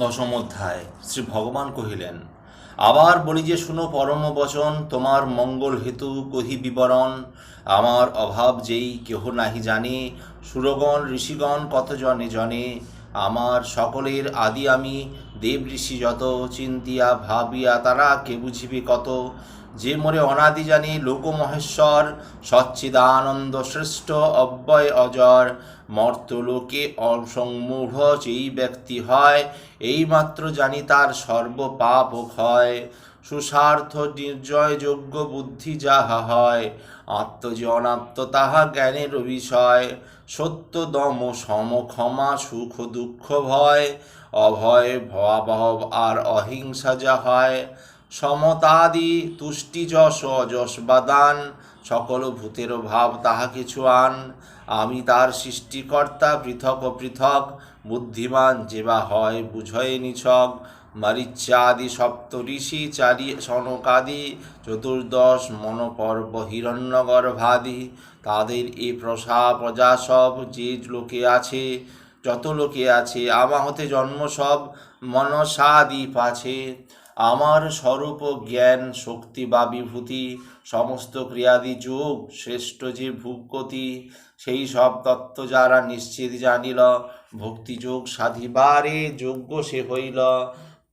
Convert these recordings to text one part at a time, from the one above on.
দশম অধ্যায়। শ্রী ভগবান কহিলেন, আবার বলি যে শুনো পরম বচন, তোমার মঙ্গল হেতু কহি বিবরণ। আমার অভাব যেই কেহ নাহি জানে, সুরগণ, ঋষিগণ কত জনে জনে। আমার সকলের আদি আমি, দেব ঋষি যত, চিন্তিয়া, ভাবিয়া তারা কে বুঝিবে কত। যে মোরে অনাদি জানি লোকমহেশ্বর, সচ্চিদানন্দ শ্রেষ্ঠ, অব্যয় অজর, মর্তলোকে অসম্মূঢ় যেই ব্যক্তি হয়, এইমাত্র জানি তার সর্বপাপ ক্ষয়। সুস্বার্থ, নির্জয়, যোগ্য বুদ্ধি যাহা হয় আত্ম যে অনাত্ম তাহা জ্ঞানের বিষয় সত্য, দম, সম, ক্ষমা, সুখ, দুঃখ, ভয়, অভয়, ভয়াবহ আর অহিংসা যা হয় সমতাদি তুষ্টি যশ অযশ বাদান, সকল ভূতের ভাব তাহা কিছু আন। আমি তার সৃষ্টিকর্তা পৃথক পৃথক, বুদ্ধিমান যেবা হয় বুঝয়ে নিছক। সপ্ত ঋষি চারি সনকাদি, চতুর্দশ মনপর্ব হিরণ্যগর্ভাদি। তাদের এ প্রসা প্রজা সব যে লোকে আছে, যত লোকে আছে, আমা হতে জন্ম সব মনসাদি পাছে আমার স্বরূপ জ্ঞান, শক্তি বা বিভূতি, সমস্ত ক্রিয়াদি যোগ, শ্রেষ্ঠ যে ভূপতি, সেই সব তত্ত্ব যারা নিশ্চিত জানিল ভক্তিযোগ সাধিবারে যোগ্য সে হইল।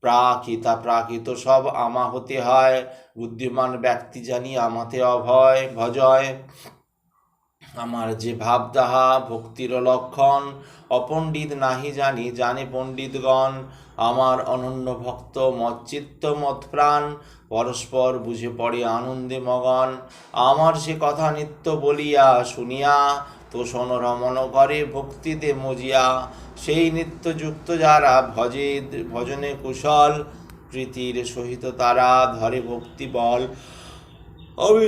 প্রাকৃতা প্রাকৃত সব আমা হতে হয়, বুদ্ধিমান ব্যক্তি জানি আমাতে অভয়, ভজয়। আমার যে ভাব তাহা ভক্তির লক্ষণ, অপণ্ডিত নাহি জানি, জানে পণ্ডিতগণ, আমার অনন্য ভক্ত মচ্চিত্ত মত প্রাণ পরস্পর বুঝে পড়ে আনন্দে মগন, আমার সে কথা নিত্য বলিয়া শুনিয়া, তোষণ রমণ করে ভক্তিতে মজিয়া, সেই নিত্যযুক্ত যারা ভজে, ভজনে কুশল, প্রীতির সহিত তারা ধরে ভক্তি বল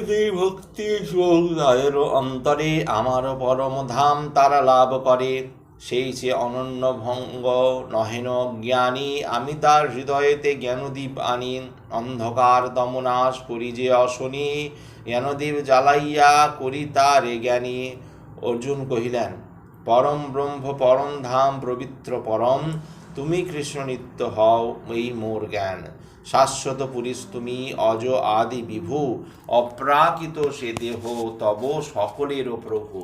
সেই ভক্তি তাদের অন্তরে আমার পরম ধাম তারা লাভ করে। সেই সে অনন্য ভঙ্গ নহেন জ্ঞানী আমি তার হৃদয়েতে জ্ঞানদীপ আনি। অন্ধকার দমনাশ করি যে অশনি, জ্ঞানদীপ জ্বালাইয়া করি তার জ্ঞানী। অর্জুন কহিলেন, পরম ব্রহ্ম, পরম ধাম, পবিত্র পরম, তুমি কৃষ্ণ নিত্য হও, এই মোর জ্ঞান। শাশ্বত পুরুষ তুমি অজ আদি বিভু, অপ্রাকৃত সে দেহ তব সকলেরও প্রভু।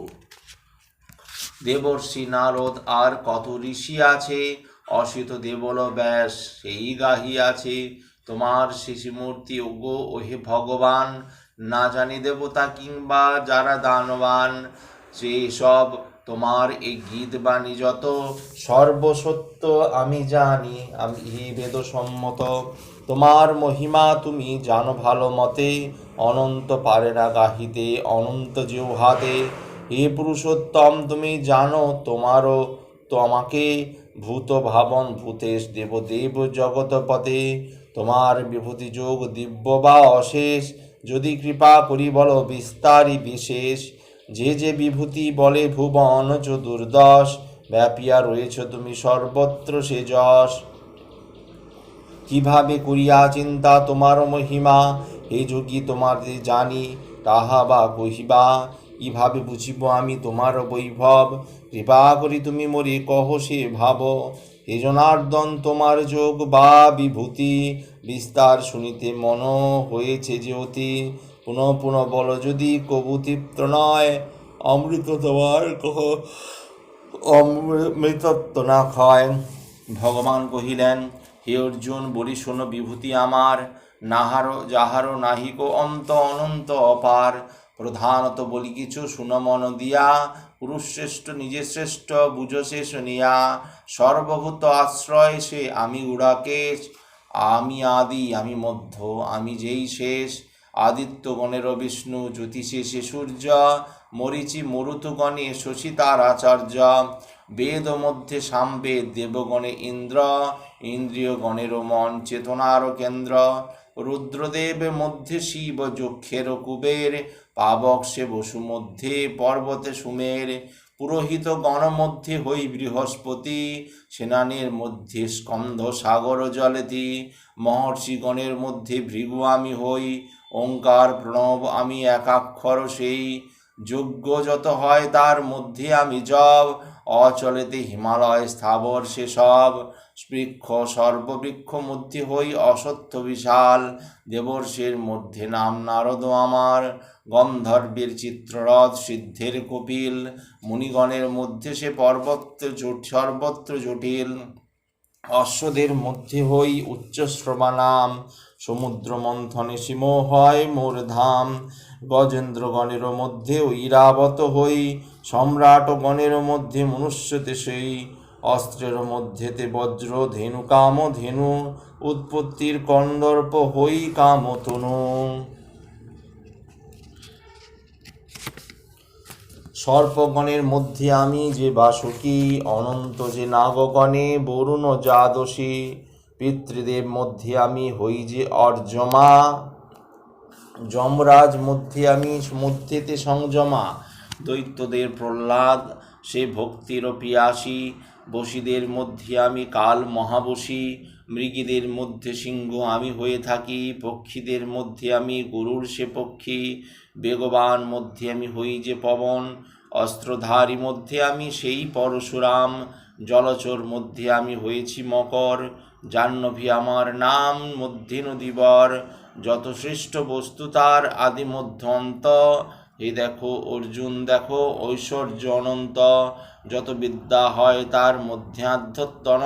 দেবর্ষি নারদ আর কত ঋষি আছে? অসিত দেবল ব্যাস সেই গাহিয়াছে তোমার শিশুমূর্তি ওগো, ওহে ভগবান, না জানি দেবতা কিংবা যারা দানবান, যে সব তোমার এই গীত বাণী যত, সর্বসত্য আমি জানি, আমি বেদ সম্মত তোমার মহিমা তুমি জানো ভালো মতে, অনন্ত পারে না গাহিতে, অনন্ত জিহ্বাতে। হে পুরুষোত্তম, তুমি জানো তোমারও তোমাকে ভূত ভাবন, ভূতেশ দেবদেব জগতপতে তোমার বিভূতি যোগ দিব্য বা অশেষ, যদি কৃপা করি বল বিস্তারই বিশেষ। যে যে বিভূতি বলে ভুবন চতুর্দশ, ব্যাপিয়া রয়েছ তুমি সর্বত্র সে যশ কীভাবে করিয়া চিন্তা তোমার মহিমা? হে যোগী, তোমার যে জানি, তাহা বা কহিবা। কীভাবে বুঝিব আমি তোমার বৈভব। কৃপা করি তুমি মরি কহ সে ভাব। হে জনার্দন, তোমার যোগ বা বিভূতি। বিস্তার শুনিতে মন হয়েছে যে অতি। পুনঃ পুনঃ বল যদি কবু তৃপ্ত নয়। অমৃত তোমার কহ অমৃতত্ব না ক্ষয় ভগবান কহিলেন হে অর্জুন, বলি শোনো বিভূতি আমার, নাহারো, যাহারো নাহিক অন্ত অনন্ত অপার। প্রধানত বলি কিছু সুনমন দিয়া, পুরুষ শ্রেষ্ঠ, নিজে শ্রেষ্ঠ, বুঝো সে শুনিয়া। সর্বভূত আশ্রয় সে, আমি উড়াকেশ, আমি আদি, আমি মধ্য, আমি যেই শেষ। আদিত্য আদিত্যগণেরও বিষ্ণু, জ্যোতিষে সে সূর্য, মরিচি মরুতুগণে শশী তার আচার্য। বেদ মধ্যে সামবেদ দেবগণে ইন্দ্র ইন্দ্রিয় গণেরও মন চেতনারও কেন্দ্র। রুদ্রদেব মধ্যে শিব যক্ষের কুবের, পাবক সে বসু মধ্যে পর্বতে সুমের পুরোহিত গণ মধ্যে হই বৃহস্পতি, সেনানের মধ্যে স্কন্ধ সাগর জলেতি, মহর্ষিগণের মধ্যে ভৃগু আমি হই, ওঙ্কার প্রণব আমি একাক্ষর সেই। যোগ্য যত হয় তার মধ্যে আমি জব, অচলেতে হিমালয় স্থাবর সেসব বৃক্ষ সর্ববৃক্ষ মধ্যে হই অসত্য বিশাল। দেবর্ষের মধ্যে নাম নারদ আমার। গন্ধর্বের চিত্ররথ সিদ্ধের কপিল। মুনিগণের মধ্যে সে পর্বত জট সর্বত্র জটিল। অশ্বদের মধ্যে হই উচ্চশ্রবা নাম। সমুদ্র মন্থনে সীম হয় মোর ধাম। গজেন্দ্রগণের মধ্যে ঐরাবত হই। সম্রাট গণের মধ্যে মনুষ্যতে সেই। অস্ত্রের মধ্যেতে বজ্র, ধেনু কাম, ধেনু উৎপত্তির কন্দর্প হই কাম তনু। সর্পগণের মধ্যে আমি যে বাসুকি, অনন্ত যে নাগগণে, বরুণ যাদশী পিতৃদেব মধ্যে আমি হই যে অর্জমা। যমরাজ মধ্যে আমি মধ্যেতে সংযমা। দৈত্যদের প্রহ্লাদ, সে ভক্তির পিয়াসী বসীদের মধ্যে আমি কাল মহাবশী, মৃগীদের মধ্যে সিংহ আমি হয়ে থাকি, পক্ষীদের মধ্যে আমি গরুর সে পক্ষী, বেগবান মধ্যে আমি হই যে পবন, অস্ত্রধারী মধ্যে আমি সেই পরশুরাম, জলচর মধ্যে আমি হয়েছি মকর, জাহ্নবী আমার নাম মধ্যে নদীবর, যত শ্রেষ্ঠ বস্তু তার আদি মধ্য অন্ত এই দেখো অর্জুন, দেখো ঐশ্বর্য অনন্ত যত বিদ্যা হয় তার মধ্যে আধ্যত্তন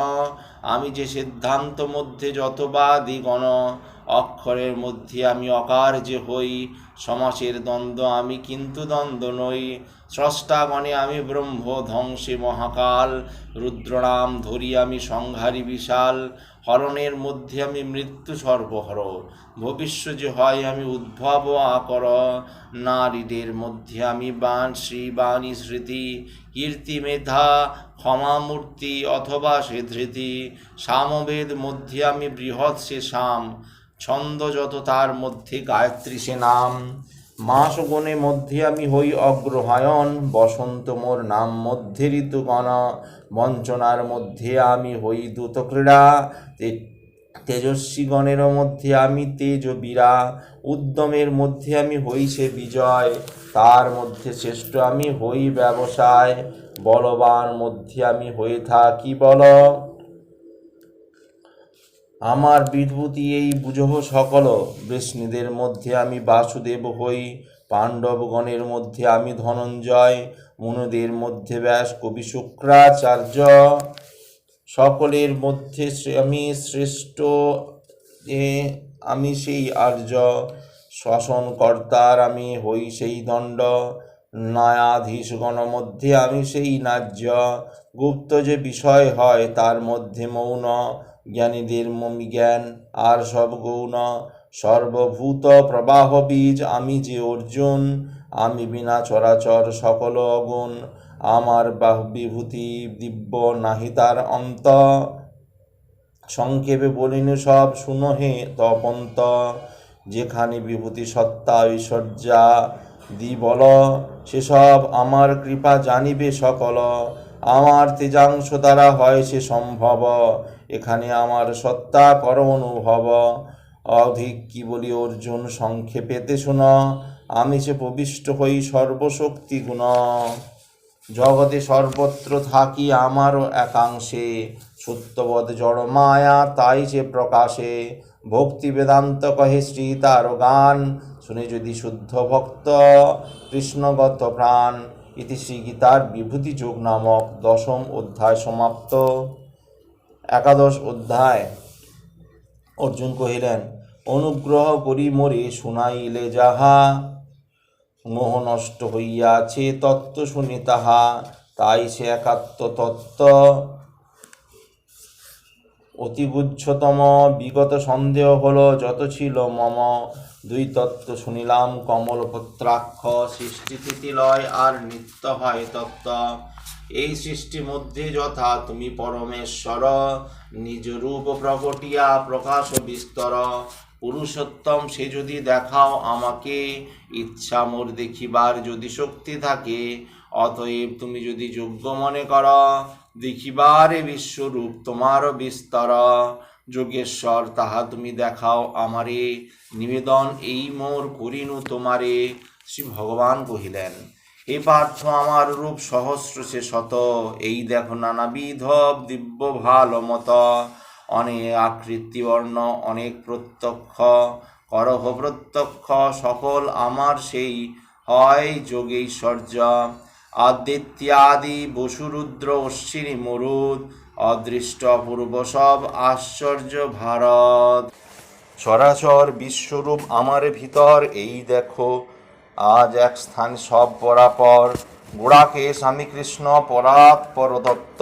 আমি যে সিদ্ধান্ত মধ্যে যত বা দিগণ অক্ষরের মধ্যে আমি অকার যে হই, সমাসের দ্বন্দ্ব আমি কিন্তু দ্বন্দ্ব নই। স্রষ্টাগণে আমি ব্রহ্ম, ধ্বংসে মহাকাল, রুদ্রনাম ধরি আমি সংহারি বিশাল, হরণের মধ্যে আমি মৃত্যু সর্বহর, ভবিষ্য যে হয় আমি উদ্ভব আকর, নারীদের মধ্যে আমি বাণ শ্রী বাণী স্মৃতি, কীর্তি, মেধা ক্ষমামূর্তি অথবা সে ধৃতি সামবেদ মধ্যে আমি বৃহৎ সে শাম, ছন্দ যত তার মধ্যে গায়ত্রী সে নাম। মাস মধ্যে আমি হই অগ্রহায়ণ, বসন্ত মোর নাম মধ্যে ঋতুগণ বঞ্চনার মধ্যে আমি হই দ্রুত ক্রীড়া তেজস্বীগণের মধ্যে আমি তেজ বীরা উদ্যমের মধ্যে আমি হই সে বিজয়, তার মধ্যে শ্রেষ্ঠ আমি হই ব্যবসায়, বলবান মধ্যে আমি হয়ে থাকি বল। আমার বিভূতি এই বুঝহ সকল বৃষ্ণীদের মধ্যে আমি বাসুদেব হই, পাণ্ডবগণের মধ্যে আমি ধনঞ্জয়, মনুদের মধ্যে ব্যাস কবি শুক্রাচার্য। সকলের মধ্যে আমি শ্রেষ্ঠ, এ আমি সেই আর্য শাসনকর্তার আমি হই সেই দণ্ড। ন্যায়াধীশগণ মধ্যে আমি সেই ন্যায্য। গুপ্ত যে বিষয় হয় তার মধ্যে মৌন জ্ঞানীদের মমি জ্ঞান আর সব গৌণ সর্বভূত প্রবাহ বীজ আমি যে অর্জুন, আমি বিনা চরাচর সকল অগুণ, আমার বিভূতি দিব্য নাহি তার অন্ত। সংক্ষেপে বলিনি সব শুনো হে তপন্ত, যেখানে বিভূতি সত্তা, ঐশ্বর্যা দি বল সেসব আমার কৃপা জানিবে সকল। আমার তেজাংশ দ্বারা হয় সে সম্ভব। এখানে আমার সত্তা কর অনুভব অধিক কি বলি অর্জুন সংক্ষেপেতে শুন। আমি সে প্রবিষ্ট হই সর্বশক্তি গুণ জগতে সর্বত্র থাকি আমারও একাংশে। সত্যবদ জড় মায়া তাই যে প্রকাশে। ভক্তি বেদান্ত কহে শ্রী তার গান শুনে যদি শুদ্ধ ভক্ত কৃষ্ণগত প্রাণ। ইতি শ্রী গীতার বিভূতি যোগ নামক দশম অধ্যায় সমাপ্ত একাদশ অধ্যায় অর্জুন কহিলেন অনুগ্রহ করি মোরে শুনাইলে যাহা মোহ নষ্ট হইয়াছে তত্ত্ব শুনি তাহা, তাই সে একাত্ম তত্ত্ব। অতিগুচ্ছতম বিগত সন্দেহ হলো, যত ছিল মম দুই তত্ত্ব শুনিলাম কমল পত্রাক্ষ সৃষ্টি তিথিলয় আর নিত্য হয় তত্ত্ব। এই সৃষ্টির মধ্যে যথা তুমি পরমেশ্বর, নিজ রূপ প্রকটিয়া প্রকাশ বিস্তর। পুরুষোত্তম, সে যদি দেখাও আমাকে, ইচ্ছা মোর দেখিবার যদি শক্তি থাকে, অতএব তুমি যদি যোগ্য মনে কর, দেখিবারে বিশ্বরূপ তোমারও বিস্তর। যোগেশ্বর, তাহা তুমি দেখাও আমারে। নিবেদন এই মোর করিনু তোমারে, শ্রী ভগবান কহিলেন। এ পার্থ আমার রূপ সহস্র সে শত, এই দেখো নানাবিধ দিব্য ভালো মত অনেক আকৃতি বর্ণ অনেক প্রত্যক্ষ, করহ প্রত্যক্ষ, সকল আমার সেই হয় যোগেশ্বর্য। আদিত্যাদি বসুরুদ্র অশ্বিনী মরুদ অদৃষ্ট পূর্ব সব আশ্চর্য ভারত। চরাচর বিশ্বরূপ আমার ভিতর, এই দেখো, আজ এক স্থান সব পরাপর। গোড়াকে স্বামী কৃষ্ণ পরাৎ পরদত্ত।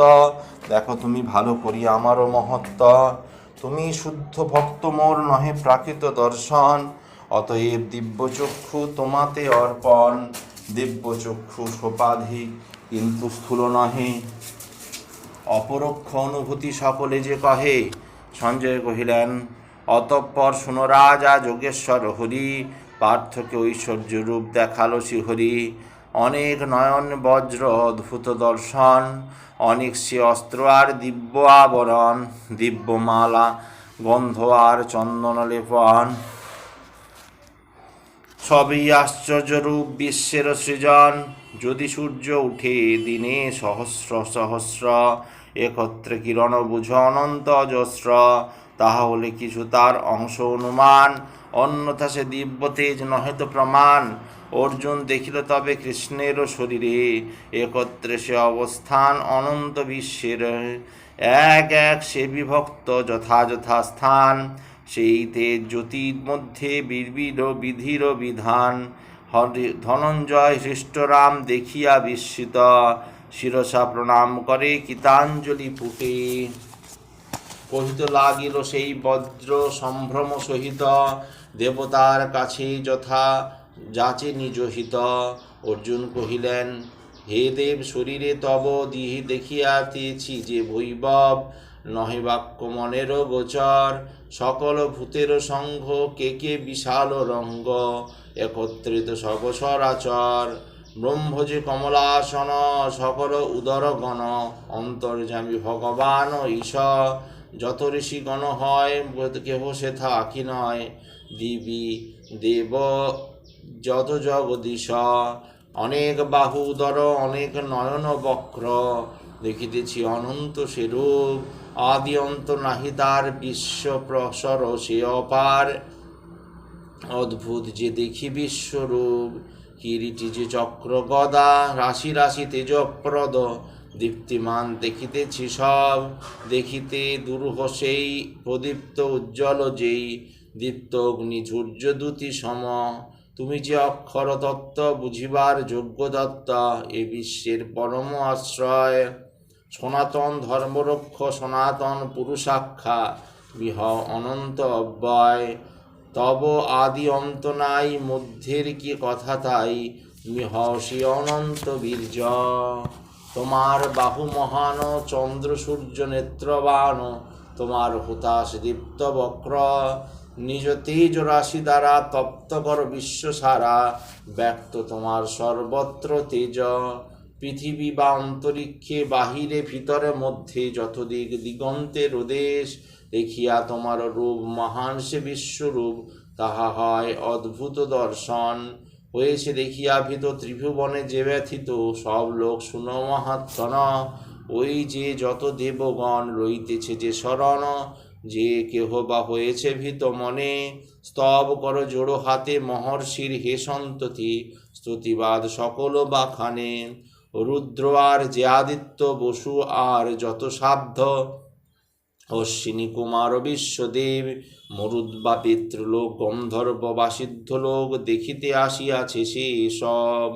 দেখো, তুমি ভালো করি আমারও মহত্ব। তুমি শুদ্ধ ভক্ত মোর নহে প্রাকৃত দর্শন। অতএব দিব্যচক্ষু তোমাতে অর্পণ। দিব্যচক্ষু সোপাধিক কিন্তু স্থূল নহে। অপরোক্ষ অনুভূতি সকলে যে কহে? সঞ্জয় কহিলেন, অতঃপর সুনরাজা যোগেশ্বর হরি পার্থকে ঐশ্বর্য রূপ দেখাল শ্রীহরি অনেক নয়ন, বজ্র, অদ্ভুত দর্শন, অনেক সে অস্ত্র আর দিব্য আবরণ, দিব্যমালা, গন্ধ আর চন্দন লেপন। সবই আশ্চর্যরূপ বিশ্বের সৃজন। যদি সূর্য উঠে, দিনে সহস্র সহস্র একত্রে কিরণ বুঝ অনন্ত অজস্র তাহা হলে কিছু তার অংশ অনুমান। অন্যথা সে দিব্য তেজ নহে তো প্রমাণ। অর্জুন দেখিল তবে কৃষ্ণেরও শরীরে। একত্রে সে অবস্থান অনন্ত বিশ্বের। এক এক সে বিভক্ত যথাযথা স্থান। সেই তেজ জ্যোতির মধ্যে বিড়বির বিধির বিধান। ধনঞ্জয় হৃষ্টরাম দেখিয়া বিস্মিত। শিরসা প্রণাম করে কীতাঞ্জলি পুটে কহিতে লাগিল সেই বজ্র সম্ভ্রম সহিত, দেবতার কাছে যথা যাচে নিজ হিত। অর্জুন কহিলেন, হে দেব, শরীরে তব দিহি দেখিয়াতেছি যে বৈভব, নহে বাক্য মনেরও গোচর। সকল ভূতের সংঘ কে কে বিশাল রঙ্গ, একত্রিত সব সরাচর। ব্রহ্মজি কমলাসন, সকল উদরগণ, অন্তর্যামী ভগবান ঈশ, যত ঋষিগণ হয় কেহ সেথা আঁকি নয়। দিবি দেব যত জগদীশ, অনেক বাহু উদর, অনেক নয়ন বক্র, দেখিতেছি অনন্ত সেরূপ, আদি অন্ত নাহি তার বিশ্ব প্রসর, সে অপার অদ্ভুত যে দেখি বিশ্বরূপ। কিরিটি যে চক্র গদা, রাশি রাশি তেজপ্রদ, দীপ্তিমান দেখিতেছি সব, দেখিতে দুরূহ সেই প্রদীপ্ত উজ্জ্বল যেই দীপ্ত অগ্নি সূর্য দ্যুতি সম। তুমি যে অক্ষর তত্ত্ব বুঝিবার যোগ্য দত্ত, এ বিশ্বের পরম আশ্রয়। সনাতন ধর্মরক্ষ, সনাতন পুরুষাক্ষা বিহ অনন্ত অব্যয়। তব আদি অন্ত নাই মধ্যের কি কথা তাই? তুমি হসি অনন্ত বীর্য। তোমার বাহু মহান চন্দ্র সূর্য নেত্রবান, তোমার হুতাশ দীপ্ত বক্র। নিজ তেজ রাশি দ্বারা তপ্ত কর বিশ্ব সারা, ব্যক্ত তোমার সর্বত্র তেজ। পৃথিবী বা অন্তরিক্ষে বাহিরে, ভিতরে, মধ্যে যত দিক দিগন্তের উদেশ দেখিয়া তোমার রূপ মহান সে বিশ্বরূপ, তাহা হয় অদ্ভুত দর্শন। হয়েছে দেখিয়া ভীত ত্রিভুবনে যে ব্যথিত, সব লোক শুন মহাত্মন ওই যে যত দেবগণ রইতেছে যে শরণ, যে কেহ বা হয়েছে ভীত মনে, স্তব কর জোড়ো হাতে মহর্ষির হে সন্ততি, স্তুতিবাদ সকল বাখানে। রুদ্র আর যে আদিত্য বসু আর যত সাধ্য অশ্বিনী কুমার বিশ্বদেব, মরুদ বা পিতৃলোক, গন্ধর্ব বা সিদ্ধলোক দেখিতে আসিয়াছে সে সব।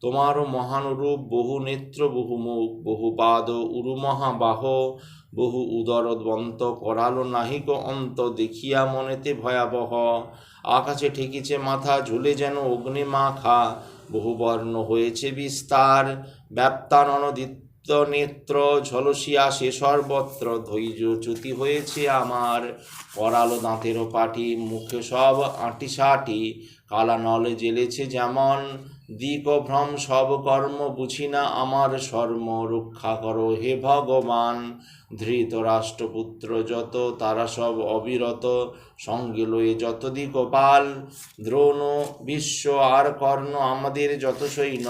তোমারও মহান রূপ বহু নেত্র, বহু মুখ, বহু পাদ, উরু মহাবাহ, বহু উদর দন্ত করালো নাহিক অন্ত দেখিয়া মনেতে ভয়াবহ। আকাশে ঠেকিছে মাথা, ঝুলে যেন অগ্নি মাখা বহু বর্ণ হয়েছে বিস্তার নেত্র, ঝলসিয়া সে সর্বত্র ধৈর্য চ্যুতি হয়েছে আমার। করালো দাঁতেরও পাটি, মুখে সব আঁটি সাটি কালা নলে জেলেছে যেমন। দিক ভ্রম সব কর্ম বুঝি না আমার শর্ম রক্ষা করো হে ভগবান। ধৃত রাষ্ট্রপুত্র যত, তারা সব অবিরত, সঙ্গে লয়ে যত দিক পাল দ্রোণ, বিশ্ব আর কর্ণ আমাদের যত সৈন্য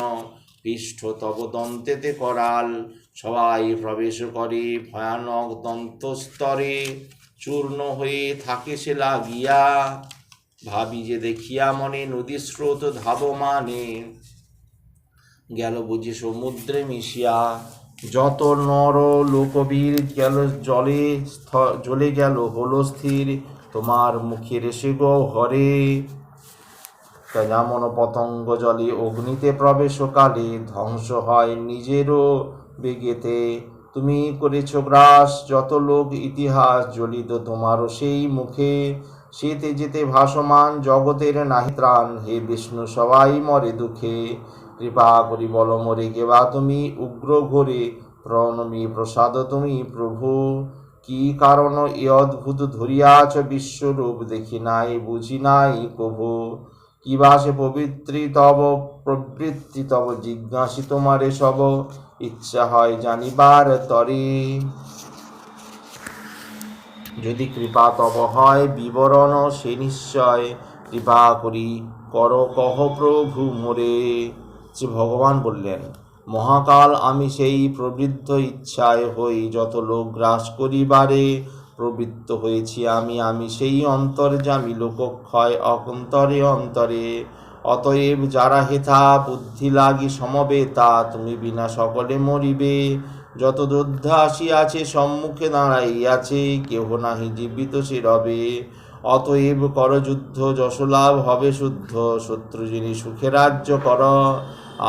পৃষ্ঠ তব দন্তেতে করাল। সবাই প্রবেশ করে ভয়ানক দন্তস্তরে। চূর্ণ হয়ে থাকে সে লাগিয়া। ভাবি যে দেখিয়া মনে নদী স্রোত ধাবমানে। গেল বুঝি সমুদ্রে মিশিয়া। যত নর লোকবীর গেল জলে স্থ- জ্বলে গেল হলো স্থির। তোমার মুখের সে গো যেমন পতঙ্গ জলে অগ্নিতে প্রবেশকালে ধ্বংস হয় নিজেরও বেগেতে। তুমি করেছ গ্রাস, যত লোক ইতিহাস জ্বলিত, তোমারও সেই মুখে। সেতে যেতে ভাসমান জগতের নাহি ত্রাণ, হে বিষ্ণু, সবাই মরে দুঃখে। কৃপা করি বল মরে গেবা তুমি, উগ্র ঘোরে। প্রণমী প্রসাদ তুমি, প্রভু। কি কারণ এ অদ্ভুত ধরিয়াছ, বিশ্বরূপ দেখি নাই, বুঝি নাই কভু কিবা সে পবিত্রী তব প্রবৃত্তি তব জিজ্ঞাসি সব ইচ্ছা হয় জানিবার তরে। যদি কৃপা তব হয় বিবরণ, সে নিশ্চয় কৃপা করি, কর কহ প্রভু মোরে। শ্রী ভগবান বললেন, মহাকাল আমি সেই প্রবৃদ্ধ ইচ্ছায় হই, যত লোক গ্রাস করিবারে প্রবৃত্ত হয়েছি আমি আমি সেই অন্তরে অন্তর্জামী লোকক্ষয় অন্তরে অন্তরে। অতএব যারা হেথা বুদ্ধি লাগি সমবে সমবেতা তুমি বিনা সকলে মরিবে। যত যোদ্ধা আসিয়াছে, সম্মুখে দাঁড়াইয়াছে, কেহ নাহি জীবিত সে রবে। অতএব কর যুদ্ধ যশলাভ হবে শুদ্ধ। শত্রু যিনি সুখে রাজ্য কর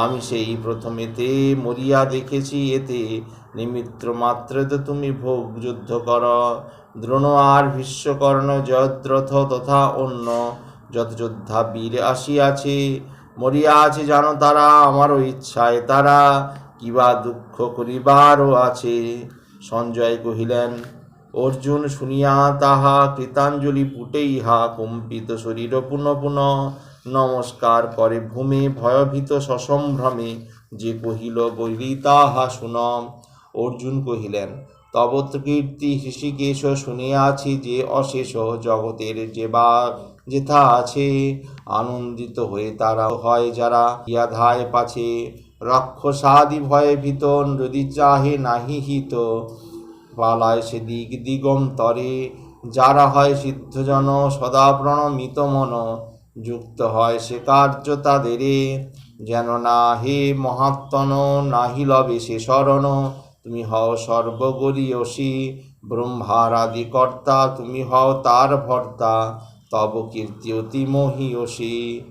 আমি সেই প্রথমেতে মরিয়া দেখেছি, এতে নিমিত্র মাত্রে তো তুমি ভোগ যুদ্ধ কর। দ্রোণ আর ভীষ্মকর্ণ জয়দ্রথ তথা অন্য যত যোদ্ধা বীর আসিয়াছে। মরিয়া আছে জানো তারা, আমারও ইচ্ছায় তারা কিবা দুঃখ করিবারও আছে। সঞ্জয় কহিলেন, অর্জুন শুনিয়া তাহা কৃতাঞ্জলি পুটে ইহা কম্পিত শরীর পুনঃ পুনঃ নমস্কার করে ভূমি ভয়ভীত সসম্ভ্রমে যে কহিল বৈরি তাহা শুনম অর্জুন কহিলেন তবত কীর্তি হৃষিকেশ শুনিয়াছি যে অশেষ জগতের যে বা যেথা আছে, আনন্দিত হয়ে তারা হয় যারা ইয়াধায় পাছে। রাক্ষসাদি ভয়ে ভীত, নদী চাহে নাহি হিত। পালায় সে দিক দিগন্তরে, যারা হয় সিদ্ধজন সদা প্রণমিত মন। যুক্ত হয় সে কার্য তাদেরে যেন না হে মহাত্মন, নাহি লবে সে শরণ। তুমি হও সর্বগরীয়সী ব্রহ্মার আদি কর্তা। তুমি হও তার ভর্তা, তব কীর্তি অতি মহীয়সী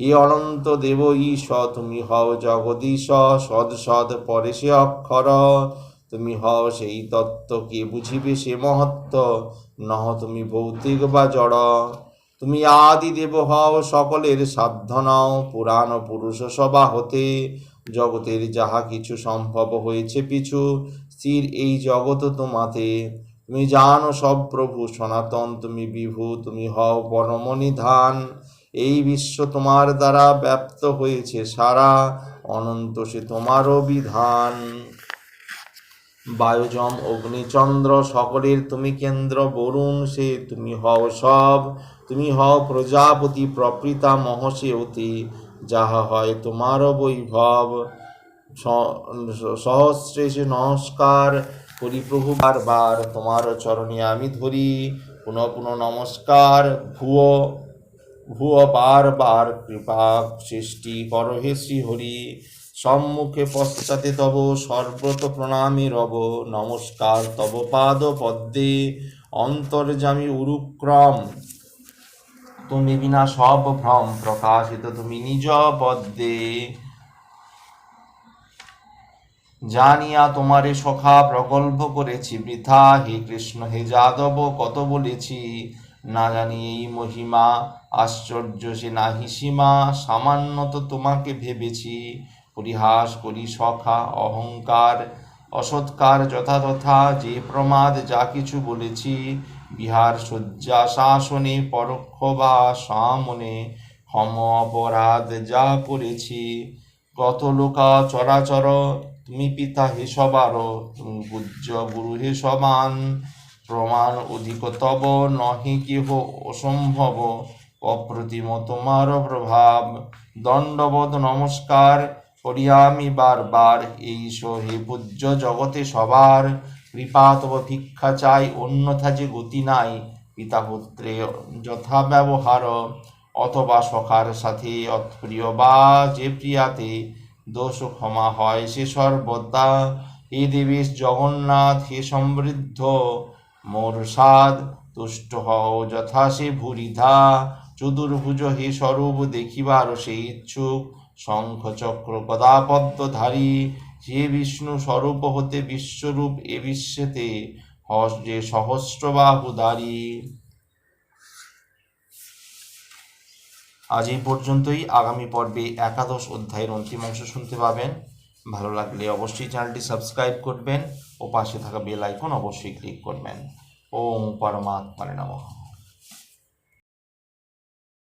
হে অনন্ত দেব ঈশ, তুমি হও জগদীশ, সদ সদ পরে সে অক্ষর। তুমি হও সেই তত্ত্ব, কে বুঝিবে সে মহত্ব। নহ তুমি ভৌতিক বা জড়। তুমি আদি দেব হও, সকলের সাধ্য নাও। পুরাণ পুরুষ সভা হতে, জগতের যাহা কিছু সম্ভব হয়েছে পিছু, স্থির এই জগৎ তোমাতে। তুমি জানো সব প্রভু, সনাতন, তুমি বিভু, তুমি হও পরমনিধান। এই বিশ্ব তোমার দ্বারা ব্যপ্ত হয়েছে সারা, অনন্ত সে তোমারও বিধান। বায়ুজম, অগ্নিচন্দ্র, সকলের তুমি কেন্দ্র বরুণ সে, তুমি হও সব। তুমি হও প্রজাপতি প্রকৃতা মহসে অতি, যাহা হয় তোমারও বৈভব। স- সহস্রে সে নমস্কার করি প্রভু, বারবার তোমার চরণে আমি ধরি। পুনঃ পুনঃ নমস্কার, ভুয়ো, ভুয় বারবার কৃপা সৃষ্টি কর হে শ্রীহরি। সম্মুখে পশ্চাতে তব সর্বত প্রণামী রব, নমস্কার তব পাদ পদ্মে অন্তর্জামী উরুক্রম তুমি বিনা সব ভ্রম প্রকাশিত, তুমি নিজ পদ্মে জানিয়া তোমারে সখা প্রকল্প করেছি। বৃথা হে কৃষ্ণ, হে যাদব, কত বলেছি? না জানি এই মহিমা, আশ্চর্য সে নাহি সীমা, সামান্য তো তোমাকে ভেবেছি। পরিহাস করি সখা, অহংকার, অসৎকার যথাযথা, যে প্রমাদ যা কিছু বলেছি বিহার শয্যা শাসনে পরোক্ষ বা সামনে হম অপরাধ যা করেছি কত লোকা চরাচর তুমি পিতা হে সবার পূজ্য গুরু হে সমান। প্রমাণ অধিক তব নহে কেহ অসম্ভব, অপ্রতিম তোমার প্রভাব। দণ্ডবোধ নমস্কার করিয়া আমি বারবার, এই হে পূজ্য জগতে সবার। কৃপা তব ভিক্ষা চাই, অন্যথা যে গতি নাই। পিতা পুত্রে, যথা ব্যবহার, অথবা সখার সাথে অপ্রিয় বা যে প্রিয়াতে দোষ ক্ষমা হয়, সে সর্বদা হে দেবেশ জগন্নাথ, হে সমৃদ্ধ, মোর সাদ তুষ্ট হও। যথা সে ভুরিধা, চতুর্ভুজ হে স্বরূপ, দেখিবার সে ইচ্ছুক শঙ্খ চক্র গদাপদ্মধারী যে বিষ্ণু স্বরূপ হতে বিশ্বরূপ, এ বিশ্বেতে হস যে সহস্রবাহুদারী আজ এই পর্যন্তই। আগামী পর্বে একাদশ অধ্যায়ের অন্তিম অংশ শুনতে পাবেন। ভালো লাগলে অবশ্যই চ্যানেলটি সাবস্ক্রাইব করবেন ও পাশে থাকা বেল আইকন অবশ্যই ক্লিক করবেন। ওম পরমাত্মারে নমঃ।